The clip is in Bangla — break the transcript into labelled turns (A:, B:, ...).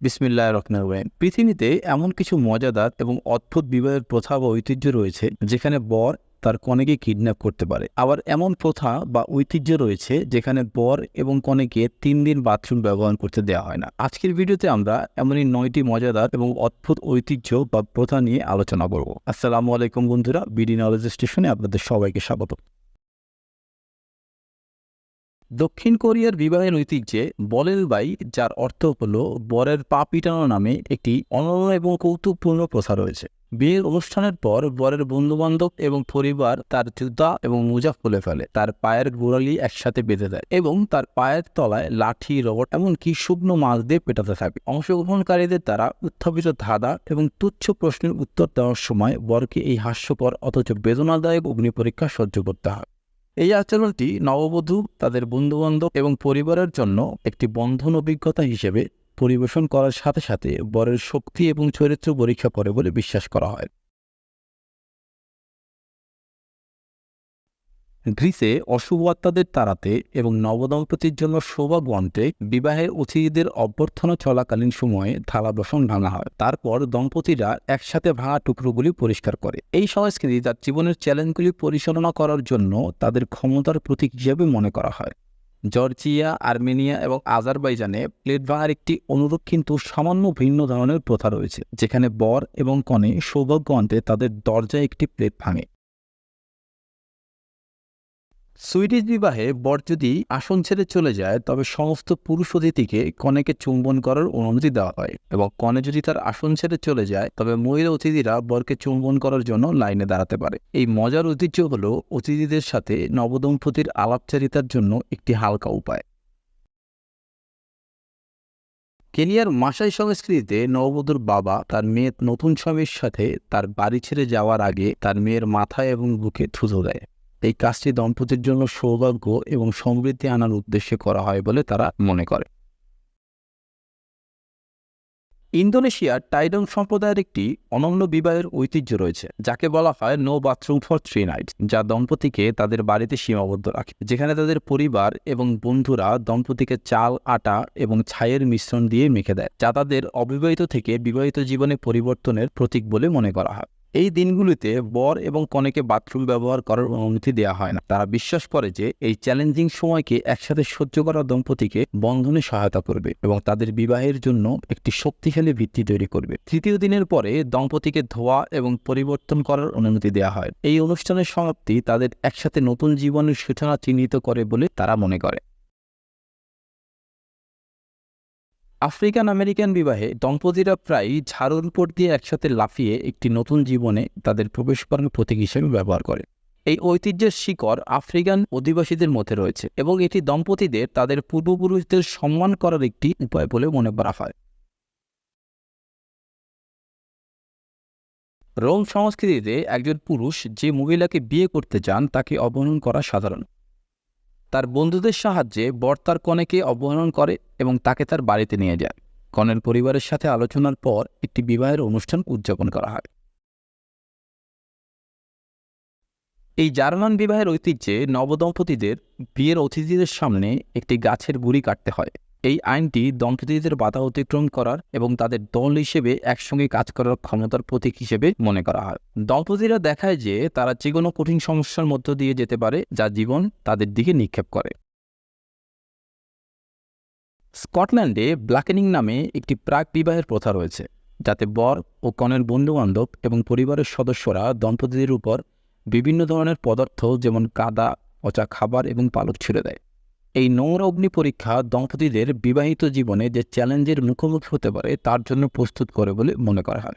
A: বিসমিল্লাহ রহমান রহিম। পৃথিবীতে এমন কিছু মজাদার এবং অদ্ভুত বিবাহের প্রথা বা ঐতিহ্য রয়েছে, যেখানে বর তার কনেকে কিডন্যাপ করতে পারে। আবার এমন প্রথা বা ঐতিহ্য রয়েছে, যেখানে বর এবং কনেকে তিন দিন বাথরুম ব্যবহার করতে দেওয়া হয় না। আজকের ভিডিওতে আমরা এমনই নয়টি মজাদার এবং অদ্ভুত ঐতিহ্য বা প্রথা নিয়ে আলোচনা করব। আসসালামু আলাইকুম বন্ধুরা, বিডি নলেজ স্টেশনে আপনাদের সবাইকে স্বাগত। দক্ষিণ কোরিয়ার বিবাহের ঐতিহ্যে বলের বাই, যার অর্থ হল বরের পা পিটানো নামে একটি অনন্য এবং কৌতুকপূর্ণ প্রথা রয়েছে। বিয়ের অনুষ্ঠানের পর বরের বন্ধুবান্ধব এবং পরিবার তার জুতা এবং মোজা খুলে ফেলে, তার পায়ের গোড়ালি একসাথে বেঁধে দেয় এবং তার পায়ের তলায় লাঠি রবট এমনকি শুকনো মাছ দিয়ে পেটাতে থাকে। অংশগ্রহণকারীদের দ্বারা উত্থাপিত ধাঁধা এবং তুচ্ছ প্রশ্নের উত্তর দেওয়ার সময় বরকে এই হাস্যকর অথচ বেদনাদায়ক অগ্নি পরীক্ষা সহ্য করতে হয়। এই আচরণটি নববধূ, তাদের বন্ধুবান্ধব এবং পরিবারের জন্য একটি বন্ধন অভিজ্ঞতা হিসেবে পরিবেশন করার সাথে সাথে বরের শক্তি এবং চরিত্র পরীক্ষা করে বলে বিশ্বাস করা হয়। গ্রিসে অশুভ আত্মাদের তাড়াতে এবং নবদম্পতির জন্য সৌভাগ্য আনতে বিবাহের অতিথিদের অভ্যর্থনা চলাকালীন সময়ে থালা বাসন ভাঙা হয়। তারপর দম্পতিরা একসাথে ভাঙা টুকরোগুলি পরিষ্কার করে। এই সংস্কৃতি তার জীবনের চ্যালেঞ্জগুলি পরিচালনা করার জন্য তাদের ক্ষমতার প্রতীক হিসেবে মনে করা হয়। জর্জিয়া, আর্মেনিয়া এবং আজারবাইজানে প্লেট ভাঙার একটি অনুরূপ কিন্তু সামান্য ভিন্ন ধরনের প্রথা রয়েছে, যেখানে বর এবং কনে সৌভাগ্য আনতে তাদের দরজায় একটি প্লেট ভাঙে। সুইডিশ বিবাহে বর যদি আসন ছেড়ে চলে যায়, তবে সমস্ত পুরুষ অতিথিকে কনেকে চুম্বন করার অনুমতি দেওয়া হয় এবং কনে যদি তার আসন ছেড়ে চলে যায়, তবে মহিলা অতিথিরা বরকে চুম্বন করার জন্য লাইনে দাঁড়াতে পারে। এই মজার ঐতিহ্য হল অতিথিদের সাথে নবদম্পতির আলাপচারিতার জন্য একটি হালকা উপায়। কেনিয়ার মাসাই সংস্কৃতিতে নববধূর বাবা, তার মেয়ের নতুন স্বামীর সাথে তার বাড়ি ছেড়ে যাওয়ার আগে তার মেয়ের মাথায় এবং বুকে থুতো দেয়। এই কাজটি দম্পতির জন্য সৌভাগ্য এবং সমৃদ্ধি আনার উদ্দেশ্যে করা হয় বলে তারা মনে করে। ইন্দোনেশিয়ার টাইডং সম্প্রদায়ের একটি অনন্য বিবাহের ঐতিহ্য রয়েছে, যাকে বলা হয় no bathroom for three night, যা দম্পতিকে তাদের বাড়িতে সীমাবদ্ধ রাখে। যেখানে তাদের পরিবার এবং বন্ধুরা দম্পতিকে চাল, আটা এবং ছাইয়ের মিশ্রণ দিয়ে মেখে দেয়, যা তাদের অবিবাহিত থেকে বিবাহিত জীবনে পরিবর্তনের প্রতীক বলে মনে করা হয়। এই দিনগুলিতে বর এবং কনেকে বাথরুম ব্যবহার করার অনুমতি দেওয়া হয় না। তারা বিশ্বাস করে যে এই চ্যালেঞ্জিং সময়কে একসাথে সহ্য করা দম্পতিকে বন্ধনে সহায়তা করবে এবং তাদের বিবাহের জন্য একটি শক্তিশালী ভিত্তি তৈরি করবে। তৃতীয় দিনের পরে দম্পতিকে ধোয়া এবং পরিবর্তন করার অনুমতি দেওয়া হয়। এই অনুষ্ঠানের সমাপ্তি তাদের একসাথে নতুন জীবনের সূচনা চিহ্নিত করে বলে তারা মনে করে। আফ্রিকান আমেরিকান বিবাহে দম্পতিরা প্রায়ই ঝাড়ুর উপর দিয়ে একসাথে লাফিয়ে একটি নতুন জীবনে তাদের প্রবেশ করার প্রতীক হিসেবে ব্যবহার করে। এই ঐতিহ্যের শিকড় আফ্রিকান অধিবাসীদের মধ্যে রয়েছে এবং এটি দম্পতিদের তাদের পূর্বপুরুষদের সম্মান করার একটি উপায় বলে মনে করা হয়। রোম সংস্কৃতিতে একজন পুরুষ যে মহিলাকে বিয়ে করতে চান তাকে অবহরণ করা সাধারণ। তার বন্ধুদের সাহায্যে বর তার কনেকে অপহরণ করে এবং তাকে তার বাড়িতে নিয়ে যায়। কনের পরিবারের সাথে আলোচনার পর একটি বিবাহের অনুষ্ঠান উদযাপন করা হয়। এই জার্মান বিবাহের ঐতিহ্যে নবদম্পতিদের বিয়ের অতিথিদের সামনে একটি গাছের গুড়ি কাটতে হয়। এই আইনটি দম্পতিদের বাধা অতিক্রম করার এবং তাদের দল হিসেবে একসঙ্গে কাজ করার ক্ষমতার প্রতীক হিসেবে মনে করা হয়। দম্পতিরা দেখায় যে তারা যে কোনো কঠিন সমস্যার মধ্য দিয়ে যেতে পারে, যা জীবন তাদের দিকে নিক্ষেপ করে। স্কটল্যান্ডে ব্ল্যাকেনিং নামে একটি প্রাক বিবাহের প্রথা রয়েছে, যাতে বর ও কনের বন্ধুবান্ধব এবং পরিবারের সদস্যরা দম্পতিদের উপর বিভিন্ন ধরনের পদার্থ, যেমন কাদা, পচা খাবার এবং পালক ছেড়ে দেয়। এই নোংরা অগ্নি পরীক্ষা দম্পতিদের বিবাহিত জীবনে যে চ্যালেঞ্জের মুখোমুখি হতে পারে, তার জন্য প্রস্তুত করে বলে মনে করা হয়।